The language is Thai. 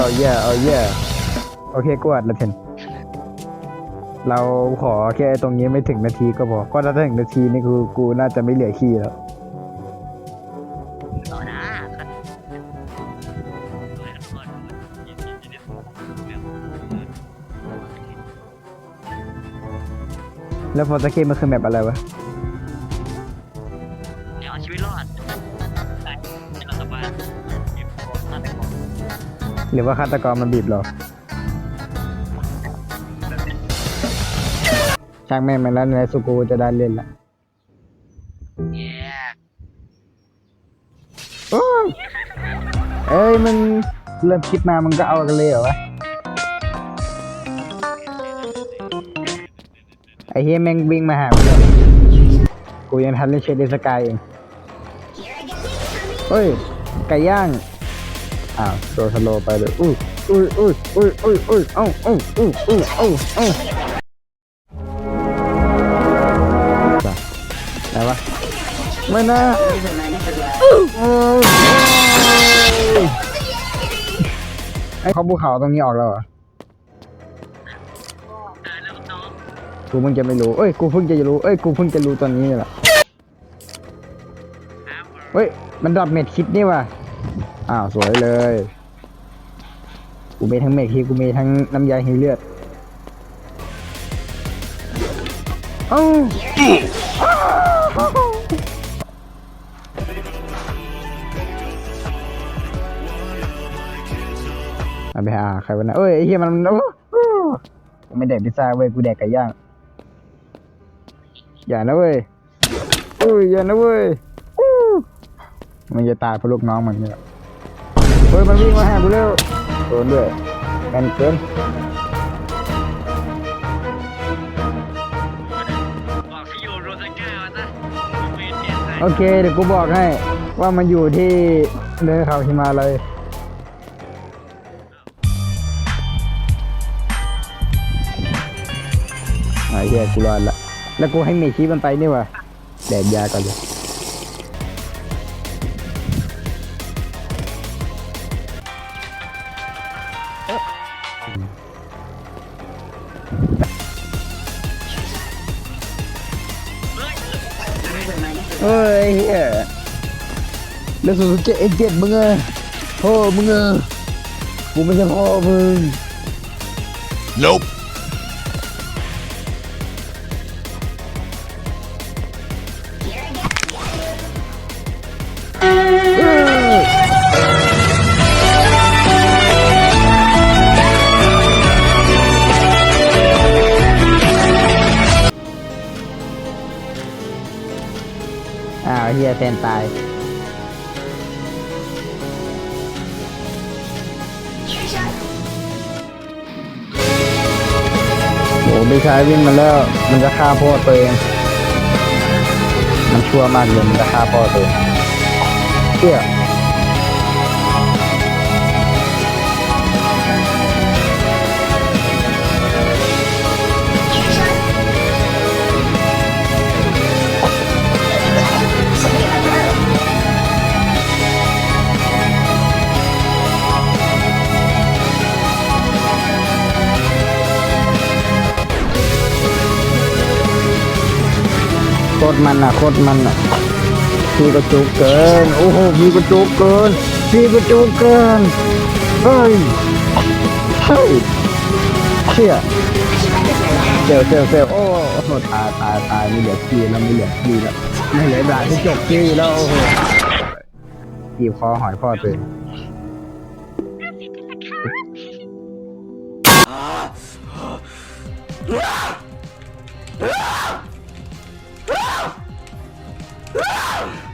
เอาแย่เอาแย่โอเคกวาดละเทนเราขอแค่ตรงนี้ไม่ถึงนาทีก็พอก็ถ้าถึงนาทีนี่คือกูน่าจะไม่เหลือขี้แล้วต่อนะก็ด้วยกันก่อนยินดีจะได้แบบแล้วฟอร์สเกมมันคือแมปอะไรวะ หรือว่าฆาตกรมันบีบเราช่างแม่งมันแล้วในสุกูจะได้เล่นละโอ้ยเอ้ยมึงเริ่มคิดมามึงก็เอากันเลยเหรอวะไอ้เฮียแม่งวิ่งมาหากูเลยกูยังทันเล่นเชดเดสกายเองเฮ้ยไก่ย่าง อ้าวโดนสโลไปเลยอุ้ยอุ้ยอุ้ยอุ้ยอุ้ยอุ้ยเอ้าเอ้าอุ้ยอุ้ยเอ้าเอ้าจ้ะไหนวะไม่นะโอ้ยไอ้เขาภูเขาตรงนี้ออกแล้วเหรอกูเพิ่งจะไม่รู้เอ้ย กูเพิ่งจะรู้ เอ้ย กูเพิ่งจะรู้ตอนนี้แหละ เฮ้ย มันดรอปเม็ดคิดนี่ว่ะ อ้าวสวยเลย กูมีทั้งเม็ดคิดกูมีทั้งน้ำยาให้เลือดเอ้าเอาไปหาใครวะนะเอ้ยไอ้เหี้ยมันโอ้โอ้กูไม่แดกพิซซ่าเว้ยกูแดกไก่ย่าง อย่านะเว้ยอุ้ยอย่านะเว้ย มันจะตายเพราะลูกน้องมันเนี่ยเฮ้ยมันวิ่งมาหากูเร็วโดนด้วยแมนเกินบอกที่อยู่โรสก้ามาซะโอเคเดี๋ยวกูบอกให้ ว่ามันอยู่ที่เนินเขาหิมาเลยไอ้เหี้ยกูรอดละแล้วกูให้เมชีมันไปนี่วะแดดยาก่อนเลย เฮ้ยเฮียแล้วสุดเจ็ดเอ็เจ็ดมึงเอะพ่อมึงเอะกูไม่ใช่พ่อมึง Nope. เฮียแทนตายโอ้ไม่ใช่วิ่งมาแล้ว มันจะฆ่าพ่อตัวเอง มันชั่วมากเลยมันจะฆ่าพ่อตัวเองเชื่อ ตรมันอะโคตรมันอะพี่กระจุกเกิน โอ้โหพี่กระจุกเกินพี่กระจุกเกินเฮ้ยเฮ้ยเชี่ยเซลเซลเซลโอ้โหตายตายตายไม่เหลือพี่แล้วไม่เหลือพี่แล้วไม่เหลือบาที่จบพี่แล้วโอ้โหกีบคอหอยพ่อตัว เอง Ah!